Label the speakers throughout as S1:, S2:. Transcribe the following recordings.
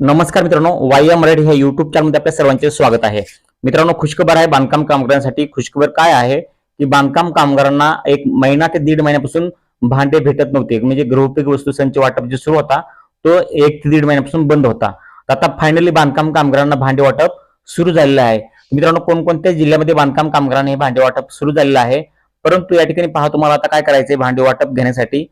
S1: नमस्कार मित्रांनो वाय मराठी ह्या युट्यूब चॅनलमध्ये आपल्या सर्वांचे स्वागत आहे. मित्रांनो खुशखबर आहे बांधकाम कामगारांसाठी. खुशखबर काय आहे? की बांधकाम कामगारांना एक महिना ते दीड महिन्यापासून भांडे भेटत नव्हते. म्हणजे गृहपीक वस्तू संच वाटप जे सुरू होता तो एक ते दीड महिन्यापासून बंद होता. आता फायनली बांधकाम कामगारांना भांडे वाटप सुरू झालेलं आहे. मित्रांनो कोणकोणत्या जिल्ह्यामध्ये बांधकाम कामगारांना हे भांडे वाटप सुरू झालेलं आहे? परंतु या ठिकाणी पहा तुम्हाला आता काय करायचंय भांडे वाटप घेण्यासाठी.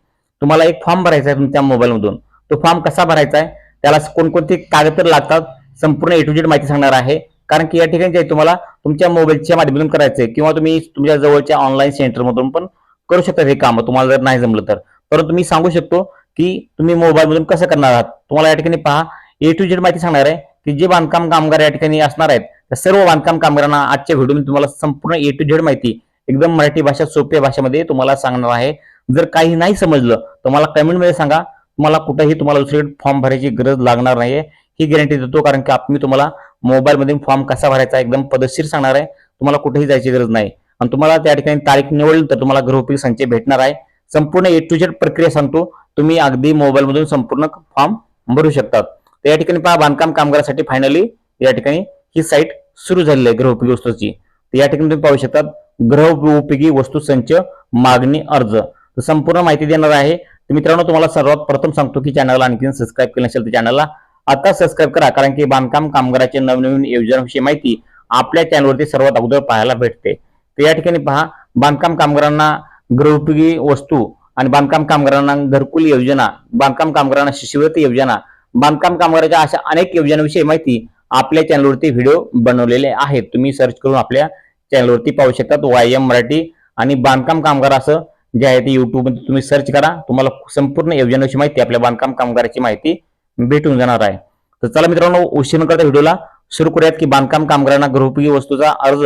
S1: तुम्हाला एक फॉर्म भरायचा आहे तुमच्या मोबाईलमधून तो फॉर्म कसा भरायचा आहे? त्याला कोणकोणते कागदपत्र लागतात संपूर्ण ए टू जेड माहिती सांगणार आहे. कारण की या ठिकाणी जे तुम्हाला तुमच्या मोबाईलच्या माध्यमातून करायचंय किंवा तुम्ही तुमच्या जवळच्या ऑनलाईन सेंटरमधून पण करू शकता हे काम तुम्हाला जर नाही जमलं तर. परंतु मी सांगू शकतो की तुम्ही मोबाईलमधून कसं करणार आहात? तुम्हाला या ठिकाणी पहा ए टू जेड माहिती सांगणार आहे की जे बांधकाम कामगार या ठिकाणी असणार आहेत त्या सर्व बांधकाम कामगारांना आजच्या व्हिडिओमध्ये तुम्हाला संपूर्ण ए टू झेड माहिती एकदम मराठी भाषा सोप्या भाषेमध्ये तुम्हाला सांगणार आहे. जर काही नाही समजलं तर मला कमेंटमध्ये सांगा. तुम्हाला कुठंही तुम्हाला दुसरीकडे फॉर्म भरायची गरज लागणार नाहीये. ही गॅरंटी देतो कारण की मी तुम्हाला मोबाईलमध्ये फॉर्म कसा भरायचा एकदम पदशीर सांगणार आहे. तुम्हाला कुठेही जायची गरज नाही. आणि तुम्हाला त्या ठिकाणी तारीख निवडली तर तुम्हाला गृहोपयोगी संचय भेटणार आहे. संपूर्ण ए टू झेड प्रक्रिया सांगतो. तुम्ही अगदी मोबाईलमधून संपूर्ण फॉर्म भरू शकतात. तर या ठिकाणी पहा बांधकाम कामगारासाठी फायनली या ठिकाणी ही साईट सुरू झालेली आहे गृहउपयोगी वस्तूची. तर या ठिकाणी तुम्ही पाहू शकतात गृहोपयोगी वस्तू संच मागणी अर्ज. संपूर्ण माहिती देणार आहे. तर मित्रांनो तुम्हाला सर्वात प्रथम सांगतो की चॅनलला आणखी सबस्क्राईब केलं नसेल तर चॅनलला आता सबस्क्राईब करा कारण की बांधकाम कामगारांच्या नवनवीन योजनांविषयी माहिती आपल्या चॅनलवरती सर्वात अगोदर पाहायला भेटते. तर या ठिकाणी पहा बांधकाम कामगारांना गृहउपयोगी वस्तू आणि बांधकाम कामगारांना घरकुल योजना बांधकाम कामगारांना शिष्यवृत्ती योजना बांधकाम कामगाराच्या अशा अनेक योजनांविषयी माहिती आपल्या चॅनलवरती व्हिडिओ बनवलेले आहेत. तुम्ही सर्च करून आपल्या चॅनलवरती पाहू शकतात. वाय एम मराठी आणि बांधकाम कामगार असं जे आहे ते युट्यूबमध्ये तुम्ही सर्च करा. तुम्हाला संपूर्ण योजनेची माहिती आपल्या बांधकाम कामगाराची माहिती भेटून जाणार आहे. तर चला मित्रांनो उशीर करता व्हिडिओला सुरू करूयात की बांधकाम कामगारांना गृहपयोगी वस्तूचा अर्ज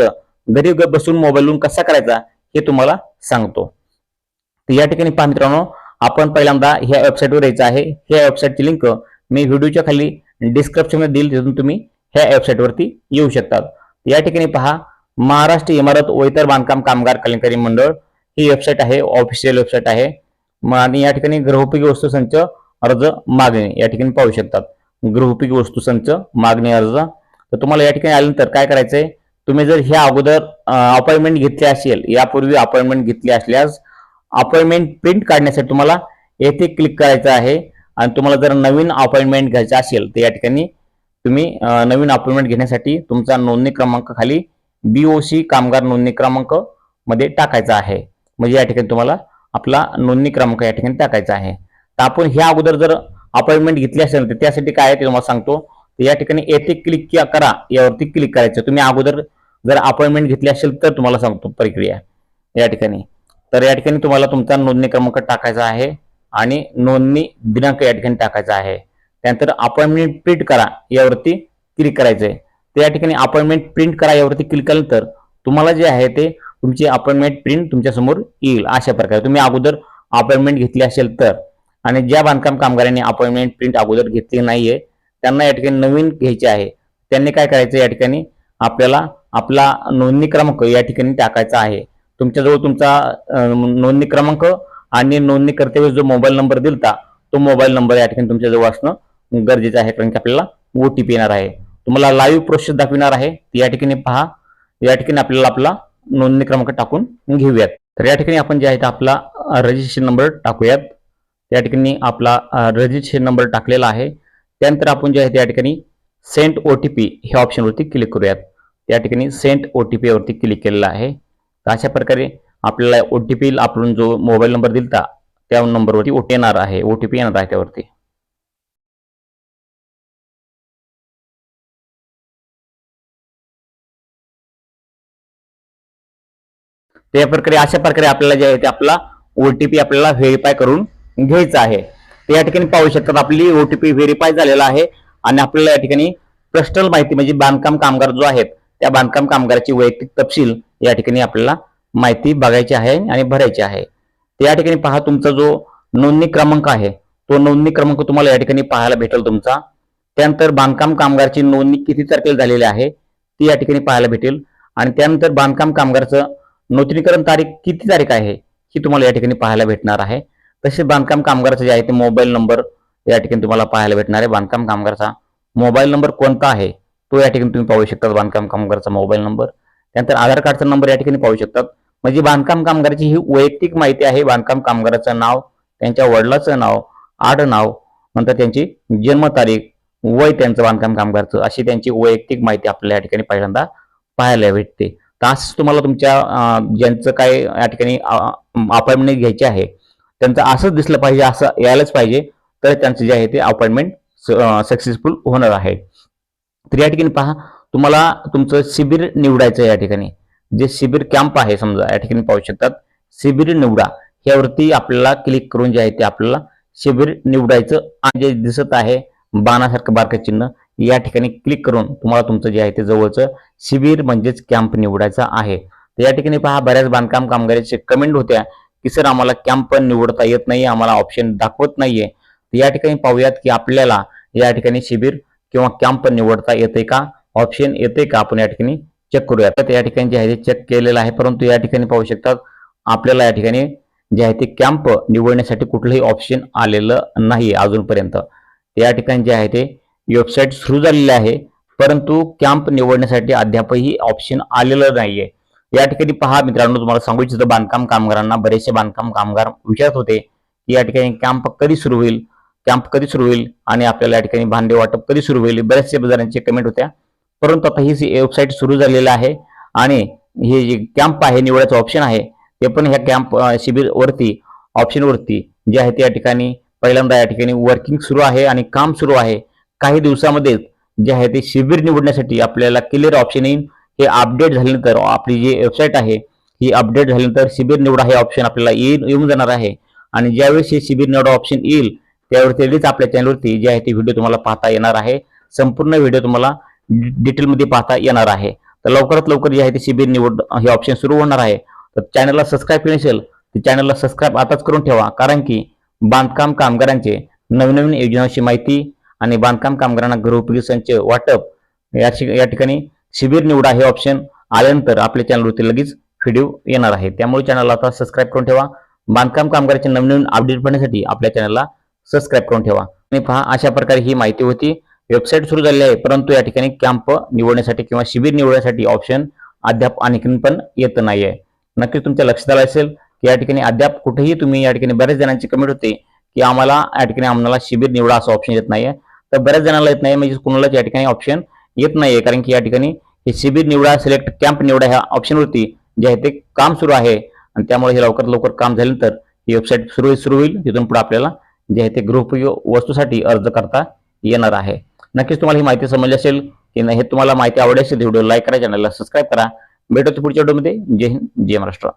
S1: घरी बसून मोबाईलवरून कसा करायचा हे तुम्हाला सांगतो. तर या ठिकाणी पहा मित्रांनो आपण पहिल्यांदा ह्या वेबसाईटवर यायचं आहे. ह्या वेबसाईटची लिंक मी व्हिडिओच्या खाली डिस्क्रिप्शनमध्ये देईल तिथून तुम्ही ह्या वेबसाईटवरती येऊ शकतात. या ठिकाणी पहा महाराष्ट्र इमारत वैतर बांधकाम कामगार कल्याणकारी मंडळ ही वेबसाईट आहे ऑफिशियल वेबसाईट आहे. आणि या ठिकाणी गृहोपयोगी वस्तू संच अर्ज मागणी या ठिकाणी पाहू शकतात. गृहोपयोगी वस्तू संच मागणी अर्ज. तर तुम्हाला या ठिकाणी आल्यानंतर काय करायचंय? तुम्ही जर ह्या अगोदर अपॉइंटमेंट घेतली असेल यापूर्वी अपॉइंटमेंट घेतली असल्यास अपॉइंटमेंट प्रिंट काढण्यासाठी तुम्हाला येथे क्लिक करायचं आहे. आणि तुम्हाला जर नवीन अपॉइंटमेंट घ्यायचं असेल तर या ठिकाणी तुम्ही नवीन अपॉइंटमेंट घेण्यासाठी तुमचा नोंदणी क्रमांक खाली बीओसी कामगार नोंदणी क्रमांकमध्ये टाकायचा आहे. म्हणजे या ठिकाणी तुम्हाला आपला नोंदणी क्रमांक या ठिकाणी टाकायचा आहे. तर आपण ह्या अगोदर जर अपॉइंटमेंट घेतली असेल तर त्यासाठी काय आहे ते तुम्हाला सांगतो. तर या ठिकाणी येथे क्लिक करा यावरती क्लिक करायचं. तुम्ही अगोदर जर अपॉइंटमेंट घेतली असेल तर तुम्हाला सांगतो प्रक्रिया या ठिकाणी. तर या ठिकाणी तुम्हाला तुमचा नोंदणी क्रमांक टाकायचा आहे आणि नोंदणी दिनांक या ठिकाणी टाकायचा आहे. त्यानंतर अपॉइंटमेंट प्रिंट करा यावरती क्लिक करायचंय. तर या ठिकाणी अपॉइंटमेंट प्रिंट करा यावरती क्लिक केल्यानंतर तुम्हाला जे आहे ते तुमची अपॉइंटमेंट प्रिंट तुमच्यासमोर येईल अशा प्रकारे. तुम्ही अगोदर अपॉइंटमेंट घेतली असेल तर आणि ज्या बांधकाम कामगारांनी अपॉइंटमेंट प्रिंट अगोदर घेतली नाहीये त्यांना या ठिकाणी नवीन घ्यायचे आहे. त्यांनी काय करायचं या ठिकाणी? आपल्याला आपला नोंदणी क्रमांक या ठिकाणी टाकायचा आहे. तुमच्याजवळ तुमचा नोंदणी क्रमांक आणि नोंदणी करतेवेळेस जो मोबाईल नंबर दिलता तो मोबाईल नंबर या ठिकाणी तुमच्याजवळ असणं गरजेचं आहे. कारण की आपल्याला ओटीपी येणार आहे. तुम्हाला लाईव्ह प्रोसेस दाखविणार आहे. या ठिकाणी पहा. या ठिकाणी आपल्याला आपला नोंदणी क्रमांक टाकून घेऊयात. तर या ठिकाणी आपण जे आहे ते आपला रजिस्ट्रेशन नंबर टाकूयात. या ठिकाणी आपला रजिस्ट्रेशन नंबर टाकलेला आहे. त्यानंतर आपण जे आहे त्या या ठिकाणी सेंट ओ टी पी ह्या ऑप्शनवरती क्लिक करूयात. या ठिकाणी सेंट ओ टी पीवरती क्लिक केलेला आहे. तर अशा प्रकारे आपल्याला ओ टी पी आपण जो मोबाईल नंबर दिलता त्या नंबरवरती ओ टी येणार आहे. ओ टी पी येणार आहे त्यावरती. त्या प्रकारे अशा प्रकारे आपल्याला जे आहे ते आपला ओटीपी आपल्याला व्हेरीफाय करून घ्यायचा आहे. तर या ठिकाणी पाहू शकतात आपली ओटीपी व्हेरीफाय झालेला आहे आणि आपल्याला या ठिकाणी पर्सनल माहिती म्हणजे बांधकाम कामगार जो आहेत त्या बांधकाम कामगाराची वैयक्तिक तपशील या ठिकाणी आपल्याला माहिती बघायची आहे आणि भरायची आहे. तर या ठिकाणी पहा तुमचा जो नोंदणी क्रमांक आहे तो नोंदणी क्रमांक तुम्हाला या ठिकाणी पाहायला भेटेल तुमचा. त्यानंतर बांधकाम कामगारची नोंदणी किती तारखेला झालेली आहे ती या ठिकाणी पाहायला भेटेल. आणि त्यानंतर बांधकाम कामगारचं नूतनीकरण तारीख किती तारीख आहे ही तुम्हाला या ठिकाणी पाहायला भेटणार आहे. तसेच बांधकाम कामगाराचं जे आहे ते मोबाईल नंबर या ठिकाणी तुम्हाला पाहायला भेटणार आहे. बांधकाम कामगारचा मोबाईल नंबर कोणता आहे तो या ठिकाणी तुम्ही पाहू शकता बांधकाम कामगाराचा मोबाईल नंबर. त्यानंतर आधार कार्डचा नंबर या ठिकाणी पाहू शकतात. म्हणजे बांधकाम कामगाराची ही वैयक्तिक माहिती आहे. बांधकाम कामगाराचं नाव त्यांच्या वडिलाचं नाव आडनाव नंतर त्यांची जन्मतारीख वय त्यांचं बांधकाम कामगारचं अशी त्यांची वैयक्तिक माहिती आपल्याला या ठिकाणी पहिल्यांदा पाहायला भेटते. तास तुम्हाला तुमच्या ज्यांचं काय या ठिकाणी अपॉइंटमेंट घ्यायची आहे त्यांचं असंच दिसलं पाहिजे असं यायलाच पाहिजे तर त्यांचं जे आहे ते अपॉइंटमेंट सक्सेसफुल होणार आहे. तर या ठिकाणी पहा तुम्हाला तुमचं शिबिर निवडायचं या ठिकाणी. जे शिबिर कॅम्प आहे समजा या ठिकाणी पाहू शकतात शिबिर निवडा. यावरती आपल्याला क्लिक करून जे आहे ते आपल्याला शिबिर निवडायचं आणि जे दिसत आहे बाणासारखं बारकं चिन्ह या ठिकाणी क्लिक करून तुम्हाला तुमचं जे आहे ते जवळचं शिबिर म्हणजेच कॅम्प निवडायचा आहे. तर या ठिकाणी पहा बऱ्याच बांधकाम कामगारांचे कमेंट होत्या की सर आम्हाला कॅम्प निवडता येत नाही आम्हाला ऑप्शन दाखवत नाहीये. तर या ठिकाणी पाहूयात की आपल्याला या ठिकाणी शिबिर किंवा कॅम्प निवडता येते का? ऑप्शन येते का? आपण या ठिकाणी चेक करूया तर या ठिकाणी जे आहे ते चेक केलेलं आहे. परंतु या ठिकाणी पाहू शकतात आपल्याला या ठिकाणी जे आहे ते कॅम्प निवडण्यासाठी कुठलंही ऑप्शन आलेलं नाही अजूनपर्यंत. या ठिकाणी जे आहे ते वेबसाईट सुरू झालेली आहे परंतु कॅम्प निवडण्यासाठी अद्यापही ऑप्शन आलेलं नाहीये. या ठिकाणी पहा मित्रांनो तुम्हाला सांगू इच्छितो बांधकाम कामगारांना बरेचसे बांधकाम कामगार विचारत होते की या ठिकाणी कॅम्प कधी सुरू होईल कॅम्प कधी सुरू होईल आणि आपल्याला या ठिकाणी भांडे वाटप कधी सुरू होईल बरेचसे जणांचे कमेंट होत्या. परंतु आता ही वेबसाईट सुरू झालेली आहे आणि हे जे कॅम्प आहे निवडायचं ऑप्शन आहे ते पण ह्या कॅम्प शिबिर वरती ऑप्शन वरती जे आहे ते या ठिकाणी पहिल्यांदा या ठिकाणी वर्किंग सुरू आहे आणि काम सुरू आहे. काही दिवसामध्ये जे आहे ते शिबिर निवडण्यासाठी आपल्याला क्लिअर ऑप्शन येईल हे अपडेट झाल्यानंतर आपली जी वेबसाईट आहे ही अपडेट झाल्यानंतर शिबिर निवडा हे ऑप्शन आपल्याला येईल येऊन जाणार आहे. आणि ज्यावेळेस हे शिबिर निवडा ऑप्शन येईल त्यावरती लगेच आपल्या चॅनलवरती जे आहे ते व्हिडिओ तुम्हाला पाहता येणार आहे. संपूर्ण व्हिडिओ तुम्हाला डिटेलमध्ये पाहता येणार आहे. तर लवकरात लवकर जे आहे ते शिबिर निवड हे ऑप्शन सुरू होणार आहे. तर चॅनलला सबस्क्राईब केले नसेल तर चॅनलला सबस्क्राईब आताच करून ठेवा. कारण की बांधकाम कामगारांचे नवीन नवीन योजनांची माहिती आणि बांधकाम कामगारांना घरोपयोगी संच वाटप. या या ठिकाणी शिबिर निवडा हे ऑप्शन आल्यानंतर आपल्या चॅनलवरती लगेच व्हिडिओ येणार आहे. त्यामुळे चॅनलला आता सबस्क्राईब करून ठेवा. बांधकाम कामगारांचे नवनवीन अपडेट पाहण्यासाठी आपल्या चॅनलला सबस्क्राईब करून ठेवा. आणि पहा अशा प्रकारे ही माहिती होती. वेबसाईट सुरू झालेली आहे परंतु या ठिकाणी कॅम्प निवडण्यासाठी किंवा शिबिर निवडण्यासाठी ऑप्शन अद्याप आणखीन पण येत नाहीये. नक्कीच तुमच्या लक्षात आलं असेल की या ठिकाणी अद्याप कुठेही तुम्ही या ठिकाणी बऱ्याच जणांची कमेंट होते की आम्हाला या ठिकाणी आम्हाला शिबिर निवडा असं ऑप्शन येत नाहीये. तर बऱ्याच जणांना येत नाही म्हणजे कुणालाच या ठिकाणी ऑप्शन येत नाहीये. कारण की या ठिकाणी हे शिबिर निवडा सिलेक्ट कॅम्प निवडा ह्या ऑप्शनवरती जे आहे ते काम सुरू आहे. आणि त्यामुळे हे लवकरात लवकर काम झाल्यानंतर ही वेबसाईट सुरू सुरू होईल. तिथून पुढे आपल्याला जे आहे ते गृहोपयोग वस्तूसाठी अर्ज करता येणार आहे. नक्कीच तुम्हाला ही माहिती समजली असेल की नाही हे तुम्हाला माहिती आवडली असेल व्हिडिओ लाईक करा चॅनलला सबस्क्राईब करा. भेटतो पुढच्या व्हिडिओमध्ये जय हिंद जय महाराष्ट्र.